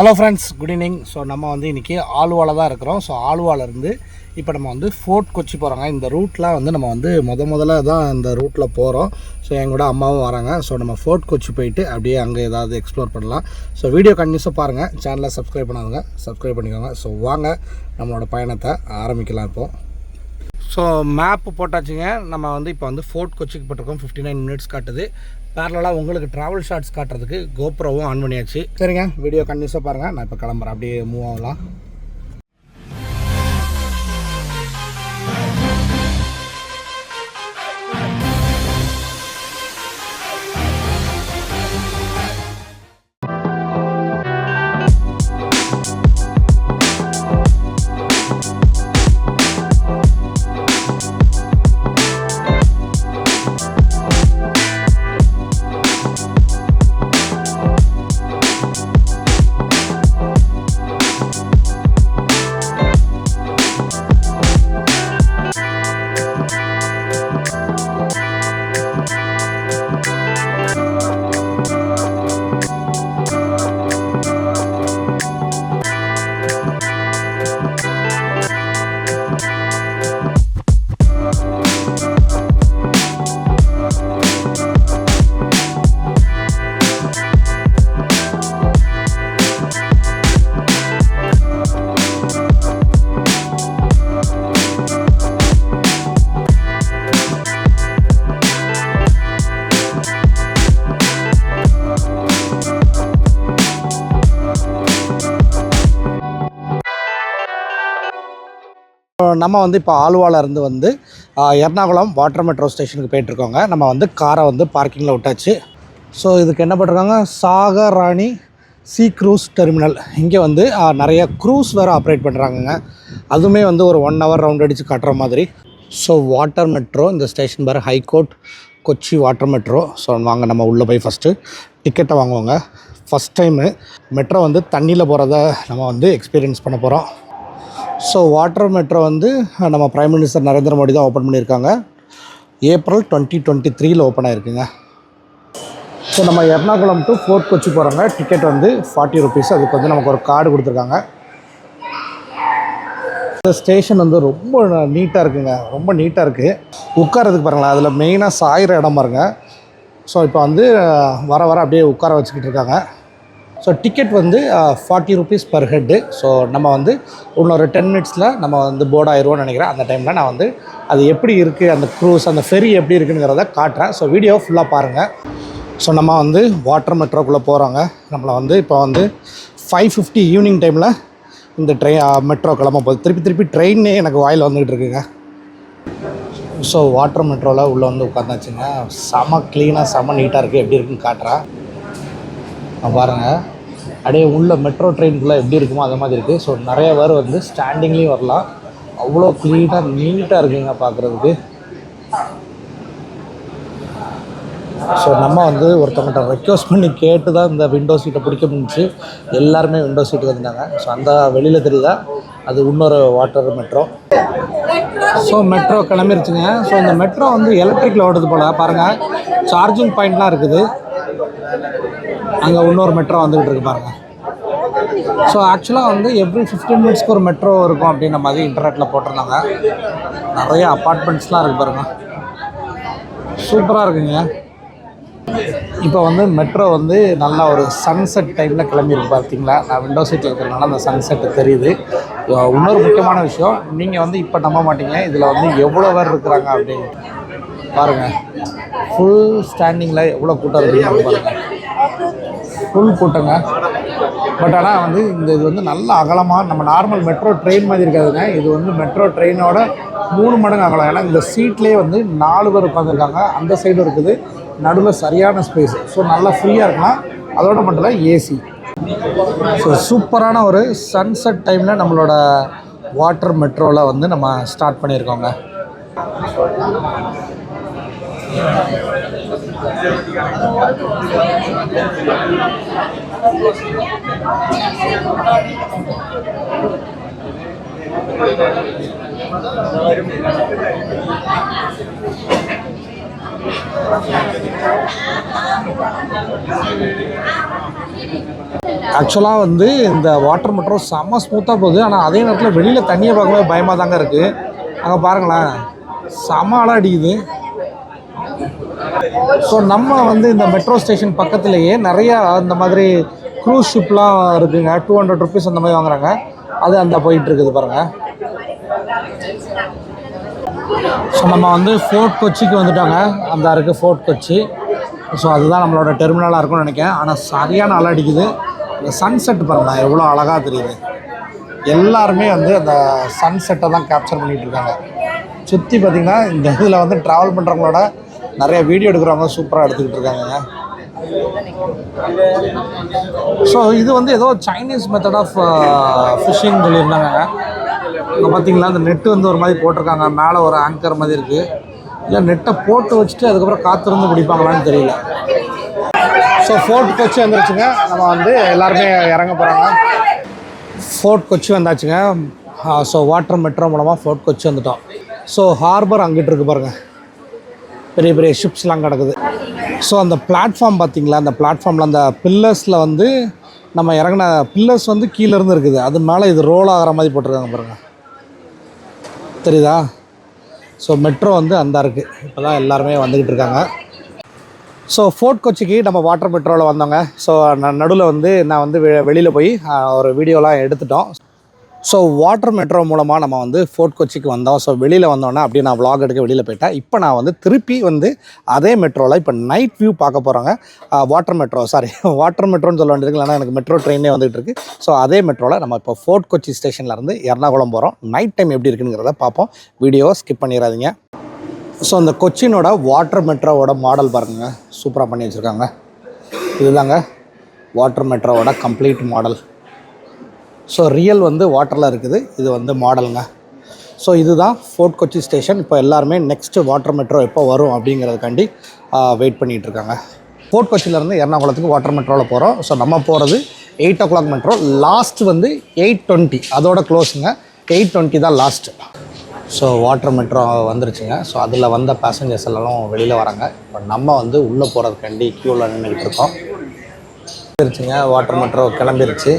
Hello friends good evening so நம்ம வந்து இன்றைக்கி ஆலுவாவில் தான் இருக்கிறோம். ஸோ ஆலுவாலேருந்து இப்போ நம்ம வந்து ஃபோர்ட் கொச்சி போகிறோங்க இந்த ரூட்லாம் வந்து நம்ம வந்து முத முதல்ல தான் இந்த ரூட்டில் போகிறோம் ஸோ எங்களோட அம்மாவும் வராங்க. ஸோ நம்ம ஃபோர்ட் கொச்சி போயிட்டு அப்படியே அங்கே ஏதாவது எக்ஸ்ப்ளோர் பண்ணலாம். ஸோ வீடியோ கண்டினியூஸாக பாருங்கள் சேனலை சப்ஸ்கிரைப் பண்ணாதுங்க சப்ஸ்கிரைப் பண்ணிக்கோங்க. ஸோ வாங்க நம்மளோட பயணத்தை ஆரம்பிக்கலாம் இப்போது ஸோ மேப் போட்டாச்சுங்க. நம்ம வந்து இப்போ வந்து ஃபோர்ட் கொச்சிக்கு போட்டிருக்கோம். ஃபிஃப்டி நைன் மினிட்ஸ் காட்டுது பேரலாக உங்களுக்கு ட்ராவல் ஷார்ட்ஸ் காட்டுறதுக்கு கோப்ரோவும் ஆன் பண்ணியாச்சு. சரிங்க. வீடியோ கண்டினியூஸாக பாருங்கள் நான் இப்போ கிளம்புறேன். அப்படியே மூவ் ஆகலாம். நம்ம வந்து இப்போ ஆழ்வாலேருந்து வந்து எர்ணாகுளம் வாட்டர் மெட்ரோ ஸ்டேஷனுக்கு போயிட்டுருக்கோங்க. நம்ம வந்து காரை வந்து பார்க்கிங்கில் விட்டாச்சு. ஸோ இதுக்கு என்ன பண்ணிருக்காங்க சாகராணி சி க்ரூஸ் டெர்மினல். இங்கே வந்து நிறைய க்ரூஸ் வேறு ஆப்ரேட் பண்ணுறாங்கங்க அதுவுமே வந்து ஒரு ஒன் ஹவர் ரவுண்ட் அடித்து காட்டுற மாதிரி. ஸோ வாட்டர் மெட்ரோ இந்த ஸ்டேஷன் பேர் high court Kochi water metro. So வாங்க நம்ம உள்ளே போய் ஃபஸ்ட்டு டிக்கெட்டை வாங்குவோங்க. ஃபஸ்ட் டைமு மெட்ரோ வந்து தண்ணியில் போகிறத நம்ம வந்து எக்ஸ்பீரியன்ஸ் பண்ண போகிறோம் ஸோ வாட்டர் மெட்ரோ வந்து நம்ம ப்ரைம் மினிஸ்டர் நரேந்திர மோடி தான் ஓப்பன் பண்ணியிருக்காங்க. ஏப்ரல் டுவெண்ட்டி டுவெண்ட்டி த்ரீயில் ஓப்பன் ஆயிருக்குங்க. ஸோ நம்ம எர்ணாகுளம் டு ஃபோர்ட் கொச்சி போகிறோங்க டிக்கெட் வந்து ஃபார்ட்டி ருபீஸ் அதுக்கு வந்து நமக்கு ஒரு கார்டு கொடுத்துருக்காங்க. இந்த ஸ்டேஷன் வந்து ரொம்ப நீட்டாக இருக்குங்க. ரொம்ப நீட்டாக இருக்குது உட்காரதுக்கு பாருங்களேன் அதில் மெயினாக சாயிற இடம் பாருங்க. ஸோ இப்போ வந்து வர வர அப்படியே உட்கார வச்சுக்கிட்டு இருக்காங்க. ஸோ டிக்கெட் வந்து forty rupees per head so நம்ம வந்து இன்னொரு டென் மினிட்ஸில் நம்ம வந்து போர்ட் ஆயிடுவோம்னு நினைக்கிறேன். அந்த டைமில் நான் வந்து அது எப்படி இருக்குது அந்த க்ரூஸ் அந்த ஃபெரி எப்படி இருக்குங்கிறத காட்டுறேன். ஸோ வீடியோ ஃபுல்லாக பாருங்கள் ஸோ நம்ம வந்து வாட்டர் மெட்ரோக்குள்ளே போகிறோங்க நம்மளை வந்து இப்போ வந்து ஃபைவ் ஃபிஃப்டி ஈவினிங் டைமில் இந்த ட்ரெயின் மெட்ரோ கிளம்ப போகுது திருப்பி திருப்பி ட்ரெயினே எனக்கு வாயில் வந்துகிட்டு இருக்குங்க. ஸோ வாட்டர் மெட்ரோவில் உள்ளே வந்து உட்காந்தாச்சுங்க செம க்ளீனாக செம நீட்டாக இருக்குது எப்படி இருக்குன்னு காட்டுறேன். பாருங்கள் அப்படியே உள்ள மெட்ரோ ட்ரெயின்குள்ளே எப்படி இருக்குமோ அது மாதிரி இருக்குது ஸோ நிறைய பேர் வந்து ஸ்டாண்டிங்லேயும் வரலாம். அவ்வளோ க்ளீனாக நீட்டாக இருக்குங்க பார்க்குறதுக்கு ஸோ நம்ம வந்து ஒருத்தவங்கள்ட்ட ரெக்வஸ்ட் பண்ணி கேட்டு தான் இந்த விண்டோ சீட்டை பிடிக்க முடிஞ்சுச்சு. எல்லாருமே விண்டோ சீட்டு வந்துட்டாங்க. ஸோ அந்த வெளியில் தெரியுதா? அது இன்னொரு வாட்டர் மெட்ரோ ஸோ மெட்ரோ கிளம்பிருச்சுங்க. ஸோ இந்த மெட்ரோ வந்து எலக்ட்ரிக்கில் ஓடுது போல். பாருங்கள் சார்ஜிங் பாயிண்ட்லாம் இருக்குது. அங்கே இன்னொரு மெட்ரோ வந்துகிட்டு இருக்கு பாருங்கள் ஸோ ஆக்சுவலாக வந்து எவ்ரி ஃபிஃப்டீன் மினிட்ஸ்க்கு ஒரு மெட்ரோ இருக்கும் அப்படின்னு மாதிரி இன்டர்நெட்டில் போட்டிருந்தாங்க. நிறைய அப்பார்ட்மெண்ட்ஸ்லாம் இருக்கு பாருங்க. சூப்பராக இருக்குங்க. இப்போ வந்து மெட்ரோ வந்து நல்லா ஒரு சன்செட் டைமில் கிளம்பியிருக்கு பார்த்தீங்களா நான் விண்டோ சீட்டில் இருக்கிறதுனால அந்த சன்செட்டு தெரியுது. இன்னொரு முக்கியமான விஷயம் நீங்கள் வந்து இப்போ நம்ப மாட்டீங்க. இதில் வந்து எவ்வளோ பேர் இருக்கிறாங்க அப்படின்னு பாருங்கள் ஃபுல் ஸ்டாண்டிங்கில் எவ்வளோ கூட்டம் இருக்குன்னு பாருங்கள் ஃபுல் கூட்டங்க பட் ஆனால் வந்து இந்த இது வந்து நல்ல அகலமாக நம்ம நார்மல் மெட்ரோ ட்ரெயின் மாதிரி இருக்காதுங்க. இது வந்து மெட்ரோ ட்ரெயினோட மூணு மடங்கு அகலம். ஏன்னா இந்த சீட்லேயே வந்து நாலு பேர் உட்காந்துருக்காங்க அந்த சைடும் இருக்குது. நடுவில் சரியான ஸ்பேஸ் ஸோ நல்லா ஃப்ரீயாக இருக்கலாம். அதோட மட்டும் இல்லை ஏசி ஸோ சூப்பரான ஒரு சன்செட் டைமில் நம்மளோட வாட்டர் மெட்ரோவில் வந்து நம்ம ஸ்டார்ட் பண்ணியிருக்கோங்க. ஆக்சுவலாக வந்து இந்த வாட்டர் மெட்ரோ செம்ம ஸ்மூத்தாக போகுது. ஆனால் அதே நேரத்தில் வெளியில் தண்ணியை பார்க்கும்போது பயமாக தாங்க இருக்குது அங்கே பாருங்களேன். செம அடிக்குது. ஸோ நம்ம வந்து இந்த மெட்ரோ ஸ்டேஷன் பக்கத்துலேயே நிறையா இந்த மாதிரி க்ரூஸ் ஷிப்லாம் இருக்குங்க. டூ ஹண்ட்ரட் ருபீஸ் அந்த மாதிரி வாங்குறாங்க. அது அந்த போயிட்டு இருக்குது பாருங்கள் ஸோ நம்ம வந்து ஃபோர்ட் கொச்சிக்கு வந்துட்டோங்க. அந்த இருக்குது ஃபோர்ட் கொச்சி ஸோ அதுதான் நம்மளோட டெர்மினலாக இருக்கும்னு நினைக்கிறேன். ஆனால் சரியான அலை அடிக்குது. இந்த சன்செட் பாருங்கள் எவ்வளோ அழகாக தெரியுது. எல்லாருமே வந்து அந்த சன்செட்டை தான் கேப்சர் பண்ணிகிட்டு இருக்காங்க. சுற்றி பார்த்திங்கன்னா இந்த இதில் வந்து ட்ராவல் பண்ணுறவங்களோட நிறைய வீடியோ எடுக்கிறவங்க சூப்பராக எடுத்துக்கிட்டு இருக்காங்க ஸோ இது வந்து ஏதோ Chinese method of fishing uh, சொல்லியிருந்தாங்க இங்கே பார்த்தீங்களா அந்த நெட்டு வந்து ஒரு மாதிரி போட்டிருக்காங்க. மேலே ஒரு ஆங்கர் மாதிரி இருக்குது இல்லை நெட்டை போட்டு வச்சுட்டு அதுக்கப்புறம் காத்திருந்து பிடிப்பாங்களான்னு தெரியல. ஸோ ஃபோர்ட் கொச்சி வந்துருச்சுங்க. நம்ம வந்து எல்லாருமே இறங்க போகிறாங்க ஃபோர்ட் கொச்சி வந்தாச்சுங்க. ஸோ வாட்டர் மெட்ரோ மூலமாக ஃபோர்ட் கொச்சி வந்துட்டோம். ஸோ ஹார்பர் அங்கிட்டு இருக்கு பாருங்கள் பெரிய பெரிய ஷிப்ஸ்லாம் கிடக்குது. ஸோ அந்த பிளாட்ஃபார்ம் பார்த்தீங்களா? அந்த பிளாட்ஃபார்மில் அந்த பில்லர்ஸில் வந்து நம்ம இறங்கின பில்லர்ஸ் வந்து கீழேருந்து இருக்குது. அது மேலே இது ரோல் ஆகிற மாதிரி போட்டிருக்காங்க பாருங்கள் தெரியுதா? ஸோ மெட்ரோ வந்து அந்த இருக்குது இப்போ தான் எல்லாருமே வந்துக்கிட்டு இருக்காங்க. ஸோ ஃபோர்ட் கொச்சிக்கு நம்ம வாட்டர் மெட்ரோவில் வந்தோங்க. ஸோ நடுவில் வந்து நான் வந்து வெளியில் போய் ஒரு வீடியோலாம் எடுத்துட்டோம். ஸோ வாட்டர் மெட்ரோ மூலமாக நம்ம வந்து ஃபோர்ட் கொச்சிக்கு வந்தோம். ஸோ வெளியில் வந்தோன்னே அப்படியே நான் vlog எடுக்க வெளியில் போயிட்டேன். இப்போ நான் வந்து திருப்பி வந்து அதே மெட்ரோவில் இப்போ நைட் வியூ பார்க்க போகிறாங்க வாட்டர் மெட்ரோ சாரி வாட்டர் மெட்ரோன்னு சொல்ல வேண்டியது இல்லைனா எனக்கு மெட்ரோ ட்ரெயினே வந்துட்டு இருக்கு. ஸோ அதே மெட்ரோவில் நம்ம இப்போ ஃபோர்ட் கொச்சி ஸ்டேஷன்லேருந்து எர்ணாகுளம் போகிறோம் நைட் டைம் எப்படி இருக்குங்கிறத பார்ப்போம். வீடியோவை ஸ்கிப் பண்ணிடாதீங்க. ஸோ அந்த கொச்சினோட வாட்டர் மெட்ரோவோட மாடல் பாருங்க. சூப்பராக பண்ணி வச்சுருக்காங்க. இதுதாங்க வாட்டர் மெட்ரோவோட கம்ப்ளீட் மாடல் ஸோ ரியல் வந்து வாட்டரில் இருக்குது. இது வந்து மாடலுங்க ஸோ இதுதான் ஃபோர்ட் கொச்சி ஸ்டேஷன் இப்போ எல்லாருமே நெக்ஸ்ட்டு வாட்டர் மெட்ரோ எப்போ வரும் அப்படிங்கிறதுக்காண்டி வெயிட் பண்ணிகிட்டு இருக்காங்க ஃபோர்ட் கொச்சியிலேருந்து எர்ணாகுளத்துக்கு வாட்டர் மெட்ரோவில் போகிறோம் ஸோ நம்ம போகிறது eight o'clock metro last வந்து எயிட் டுவெண்ட்டி அதோட க்ளோஸுங்க எயிட் டுவெண்ட்டி தான் லாஸ்ட்டு ஸோ வாட்டர் மெட்ரோ வந்துருச்சுங்க. ஸோ அதில் வந்த பேசஞ்சர்ஸ் எல்லாம் வெளியில் வராங்க. இப்போ நம்ம வந்து உள்ளே போகிறதுக்காண்டி க்யூவில் நின்றுக்கிட்டு இருக்கோம். Water metro கிளம்பிருச்சு.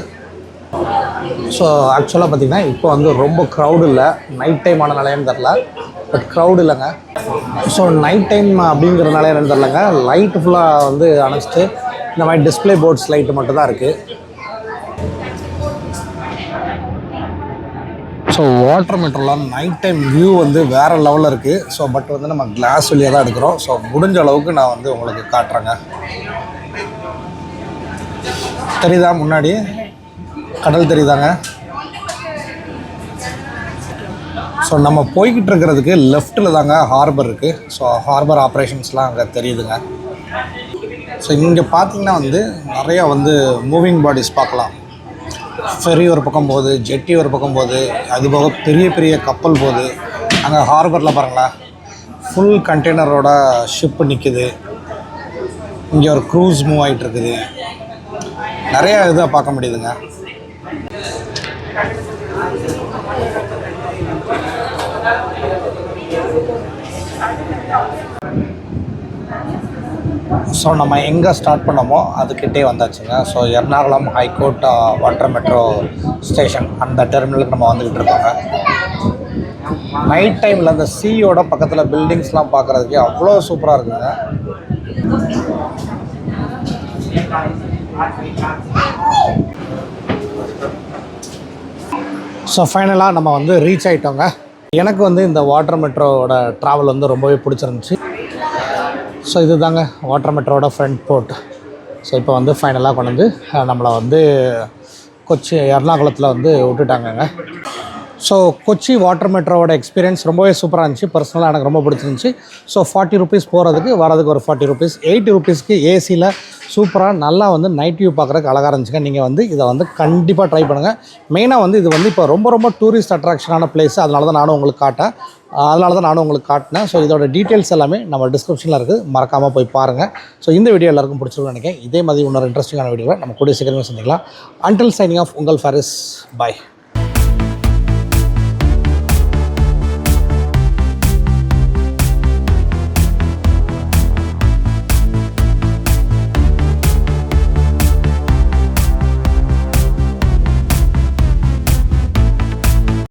ஸோ ஆக்சுவலாக பார்த்தீங்கன்னா இப்போ வந்து ரொம்ப க்ரௌடு இல்லை. நைட் டைம் ஆனனாலேன்னு தெரில பட் க்ரௌடு இல்லைங்க. ஸோ நைட் டைம் அப்படிங்கிறதுனால என்னன்னு தெரிலங்க லைட்டு ஃபுல்லாக வந்து அணைச்சிட்டு இந்த மாதிரி டிஸ்ப்ளே போர்ட்ஸ் லைட்டு மட்டும் தான் இருக்குது ஸோ வாட்டர் மீட்டர்லாம் நைட் டைம் வியூ வந்து வேறு லெவலில் இருக்குது ஸோ பட் வந்து நம்ம கிளாஸ் வழியாக தான் எடுக்கிறோம். ஸோ முடிஞ்ச அளவுக்கு நான் வந்து உங்களுக்கு காட்டுறேங்க. தெரியுதா முன்னாடி? கடல் தெரியுதாங்க? ஸோ நம்ம போய்கிட்டு இருக்கிறதுக்கு லெஃப்ட்டில் தாங்க ஹார்பர் இருக்குது ஸோ ஹார்பர் ஆப்ரேஷன்ஸ்லாம் அங்கே தெரியுதுங்க. ஸோ இங்கே பார்த்தீங்கன்னா வந்து நிறையா வந்து மூவிங் பாடிஸ் பார்க்கலாம். ஃபெரி ஒரு பக்கம் போகுது ஜெட்டி ஒரு பக்கம் போகுது அதுபோக பெரிய பெரிய கப்பல் போகுது. அங்கே ஹார்பரில் பாருங்களேன் ஃபுல் கண்டெய்னரோட ஷிப்பு நிற்குது இங்கே ஒரு க்ரூஸ் மூவ் ஆகிட்டு இருக்குது. நிறையா இதை பார்க்க முடியுதுங்க. ஸோ நம்ம எங்கே ஸ்டார்ட் பண்ணோமோ அதுக்கிட்டே வந்தாச்சுங்க. So Ernakulam high court water metro station அந்த டெர்மினலுக்கு நம்ம வந்துக்கிட்டு இருக்கோங்க. நைட் டைமில் அந்த சீயோட பக்கத்தில் பில்டிங்ஸ்லாம் பார்க்குறதுக்கே அவ்வளோ சூப்பராக இருக்குங்க. ஸோ ஃபைனலாக நம்ம வந்து ரீச் ஆகிட்டோங்க எனக்கு வந்து இந்த வாட்டர் மெட்ரோவோட ட்ராவல் வந்து ரொம்பவே பிடிச்சிருந்துச்சி. ஸோ இது தாங்க வாட்டர் மெட்ரோட ஃப்ரண்ட் போர்ட் ஸோ இப்போ வந்து ஃபைனலாக கொண்டு வந்து நம்மளை வந்து கொச்சி எர்ணாகுளத்தில் வந்து விட்டுட்டாங்கங்க. ஸோ கொச்சி வாட்டர் மெட்ரோவோட எக்ஸ்பீரியன்ஸ் ரொம்பவே சூப்பராக இருந்துச்சு. பர்சனலாக எனக்கு ரொம்ப பிடிச்சிருந்துச்சி. ஸோ ஃபார்ட்டி ருபீஸ் போகிறதுக்கு வரதுக்கு ஒரு ஃபார்ட்டி ருபீஸ் எயிட்டி ருபீஸ்க்கு ஏசியில் சூப்பராக நல்லா வந்து நைட் வியூ பார்க்குறதுக்கு அழகாக இருந்துச்சுங்க. நீங்கள் வந்து இதை வந்து கண்டிப்பாக ட்ரை பண்ணுங்கள் மெயினாக வந்து இது வந்து இப்போ ரொம்ப ரொம்ப டூரிஸ்ட் அட்ராக்ஷனான பிளேஸ் அதனால தான் நானும் உங்களுக்கு காட்டேன் அதனால தான் நானும் உங்களுக்கு காட்டினேன். ஸோ இதோட டீட்டெயில்ஸ் எல்லாமே நம்ம டிஸ்கிரிப்ஷனில் இருக்குது. மறக்காமல் போய் பாருங்கள் ஸோ இந்த வீடியோ எல்லாருக்கும் பிடிச்சிருக்கும்னு நினைக்கிறேன். இதே மாதிரி இன்னொரு இன்ட்ரெஸ்டிங்கான வீடியோவை நம்ம கூடிய சீக்கிரமே சந்திக்கலாம். அன்டில் சைனிங் ஆஃப் உங்கள் ஃபரிஸ் பாய்